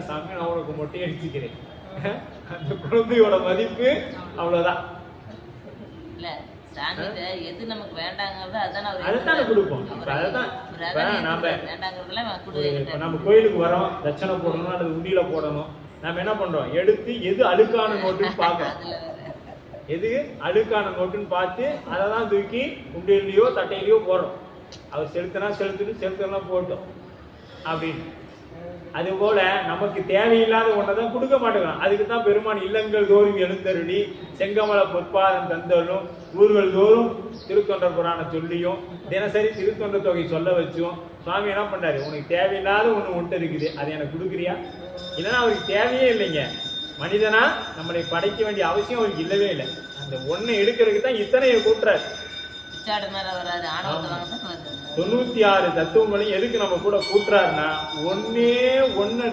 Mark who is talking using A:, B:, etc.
A: சாமி நான் உனக்கு மொட்டை அடிச்சுக்கிறேன். அந்த குழந்தையோட மதிப்பு அவ்வளவுதான்.
B: எது நமக்கு வேண்டாங்கிறதோ அதானே
A: அதைத்தானே கொடுப்போம். இப்ப நாம- நம்ம கோயிலுக்கு வரோம் தட்சணை போடணும் அல்லது உண்டியில போடணும்? நம்ம என்ன பண்றோம்? எடுத்து எது அழுக்கான நோட்டுன்னு பார்க்கறோம். எது அழுக்கான நோட்டுன்னு பார்த்து அதை தான் தூக்கி உண்டியிலையோ தட்டையிலையோ போடுறோம். அவர் செலுத்தினா செலுத்துட்டு செலுத்தினா போட்டோம். அப்படின்னு. அதுபோல நமக்கு தேவையில்லாத ஒன்றை தான் கொடுக்க மாட்டேங்கிறோம் அதுக்கு தான் பெருமான் இல்லங்கள் தோறும் எழுந்தருளி செங்கமல பொற்பாதம் தந்தலும் ஊர்கள் தோறும் திருத்தொண்டர் புராண சொல்லியும் தினசரி திருத்தொண்டர் தொகை சொல்ல வச்சும் சுவாமி என்ன பண்ணாரு? உனக்கு தேவையில்லாத ஒண்ணு ஒன்று இருக்குது அதை எனக்கு கொடுக்குறியா? இல்லைன்னா அவருக்கு தேவையே இல்லைங்க. மனிதனா நம்மளை படைக்க வேண்டிய அவசியம் அவருக்கு இல்லவே இல்லை. அந்த ஒண்ணை எடுக்கிறதுக்கு தான் இத்தனையை கூட்டுறாரு. தொண்ணூத்தி ஆறு தத்துவங்களையும் எதுக்கு நம்ம கூட கூட்டுறாருன்னா ஒன்னே ஒன்னு